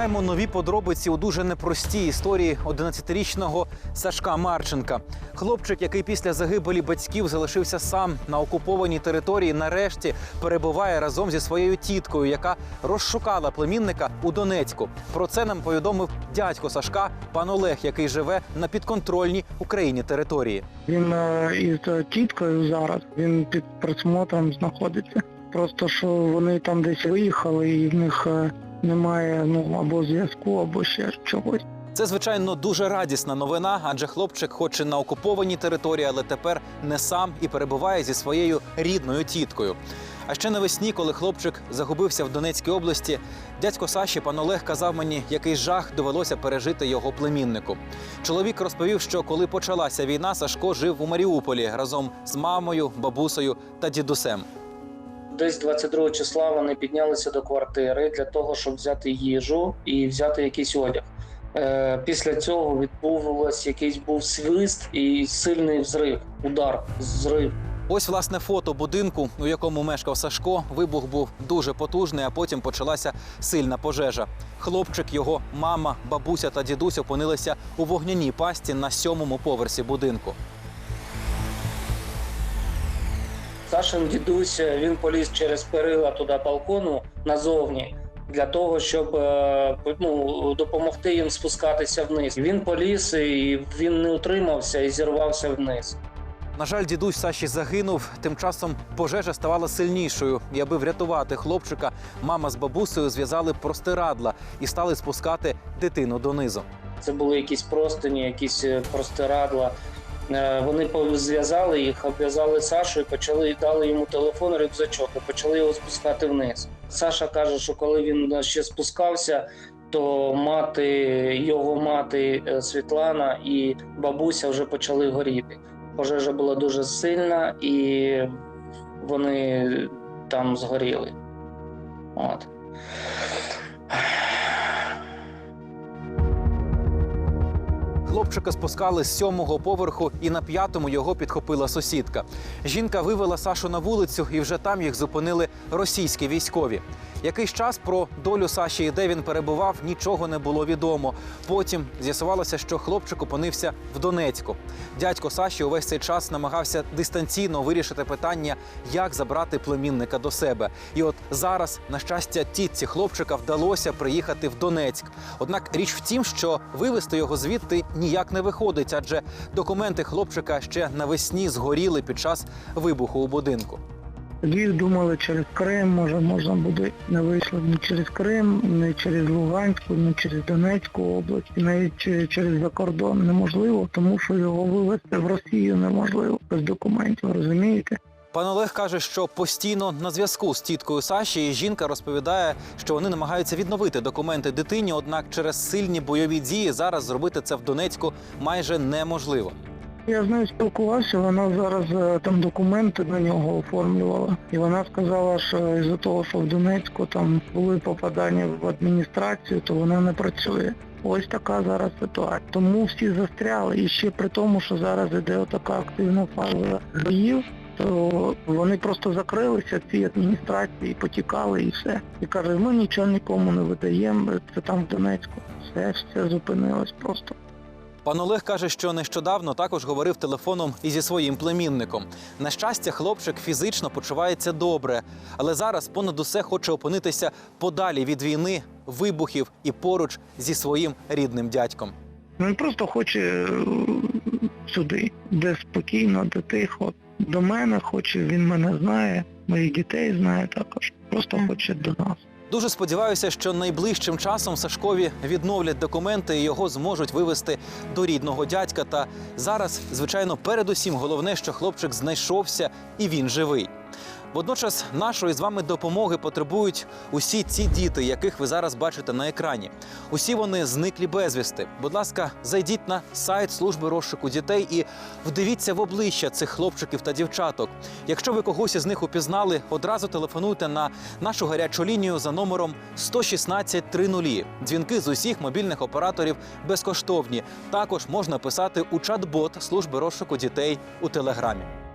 Маємо нові подробиці у дуже непростій історії 11-річного Сашка Марченка. Хлопчик, який після загибелі батьків залишився сам на окупованій території, нарешті перебуває разом зі своєю тіткою, яка розшукала племінника у Донецьку. Про це нам повідомив дядько Сашка, пан Олег, який живе на підконтрольній Україні території. Він е, із тіткою зараз, він під присмотром знаходиться. Просто що вони там десь виїхали і в них е, немає ну або зв'язку, або ще чогось. Це звичайно дуже радісна новина, адже хлопчик, хоч і на окупованій території, але тепер не сам і перебуває зі своєю рідною тіткою. А ще навесні, коли хлопчик загубився в Донецькій області, дядько Саші пан Олег казав мені, який жах довелося пережити його племіннику. Чоловік розповів, що коли почалася війна, Сашко жив у Маріуполі разом з мамою, бабусею та дідусем. Десь 22 числа вони піднялися до квартири для того, щоб взяти їжу і взяти якийсь одяг. Е, Після цього відбувався якийсь був свист і сильний взрив, удар, зрив. Ось власне фото будинку, у якому мешкав Сашко. Вибух був дуже потужний, а потім почалася сильна пожежа. Хлопчик, його мама, бабуся та дідусь опинилися у вогняній пасті на сьомому поверсі будинку. Сашин дідусь е, він поліз через перила туди балкону назовні для того, щоб е, ну, допомогти їм спускатися вниз. Він поліз і він не утримався і зірвався вниз. На жаль, дідусь Саші загинув. Тим часом пожежа ставала сильнішою. І аби врятувати хлопчика, мама з бабусею зв'язали простирадла і стали спускати дитину донизу. Це були якісь простині, якісь е, простирадла. Е, Вони зв'язали їх, обв'язали Сашу і почали дали йому телефон, рюкзачок і почали його спускати вниз. Саша каже, що коли він ще спускався, то мати його мати е, Світлана і бабуся вже почали горіти. Пожежа була дуже сильна, і вони там згоріли. От. Хлопчика спускали з сьомого поверху, і на п'ятому його підхопила сусідка. Жінка вивела Сашу на вулицю, і вже там їх зупинили російські військові. Якийсь час про долю Саші і де він перебував, нічого не було відомо. Потім з'ясувалося, що хлопчик опинився в Донецьку. Дядько Саші увесь цей час намагався дистанційно вирішити питання, як забрати племінника до себе. І от зараз, на щастя, тітці хлопчика вдалося приїхати в Донецьк. Однак річ в тім, що вивезти його звідти ніяк не виходить, адже документи хлопчика ще навесні згоріли під час вибуху у будинку. Тоді думали через Крим, може можна буде не вийшло ні через Крим, ні через Луганську, ні через Донецьку область, навіть через закордон неможливо, тому що його вивезти в Росію неможливо без документів, розумієте? Пан Олег каже, що постійно на зв'язку з тіткою Саші і жінка розповідає, що вони намагаються відновити документи дитині, однак через сильні бойові дії зараз зробити це в Донецьку майже неможливо. Я з нею спілкувався, вона зараз е, там документи на нього оформлювала. І вона сказала, що із-за того, що в Донецьку там були попадання в адміністрацію, то вона не працює. Ось така зараз ситуація. Тому всі застряли. І ще при тому, що зараз іде така активна фаза боїв, то вони просто закрилися, ці адміністрації, потікали і все. І каже, ми нічого нікому не видаємо, це там в Донецьку. Все, все зупинилось просто. Пан Олег каже, що нещодавно також говорив телефоном і зі своїм племінником. На щастя, хлопчик фізично почувається добре, але зараз понад усе хоче опинитися подалі від війни, вибухів і поруч зі своїм рідним дядьком. Ну, Він просто хоче е, сюди, де спокійно, де тихо. До мене хоче, він мене знає, моїх дітей знає також. Просто хоче до нас. Дуже сподіваюся, що найближчим часом Сашкові відновлять документи і його зможуть вивезти до рідного дядька. Та зараз, звичайно, передусім головне, що хлопчик знайшовся і він живий. Водночас нашої з вами допомоги потребують усі ці діти, яких ви зараз бачите на екрані. Усі вони зниклі безвісти. Будь ласка, зайдіть на сайт служби розшуку дітей і вдивіться в обличчя цих хлопчиків та дівчаток. Якщо ви когось із них упізнали, одразу телефонуйте на нашу гарячу лінію за номером 116 30. Дзвінки з усіх мобільних операторів безкоштовні. Також можна писати у чат-бот служби розшуку дітей у телеграмі.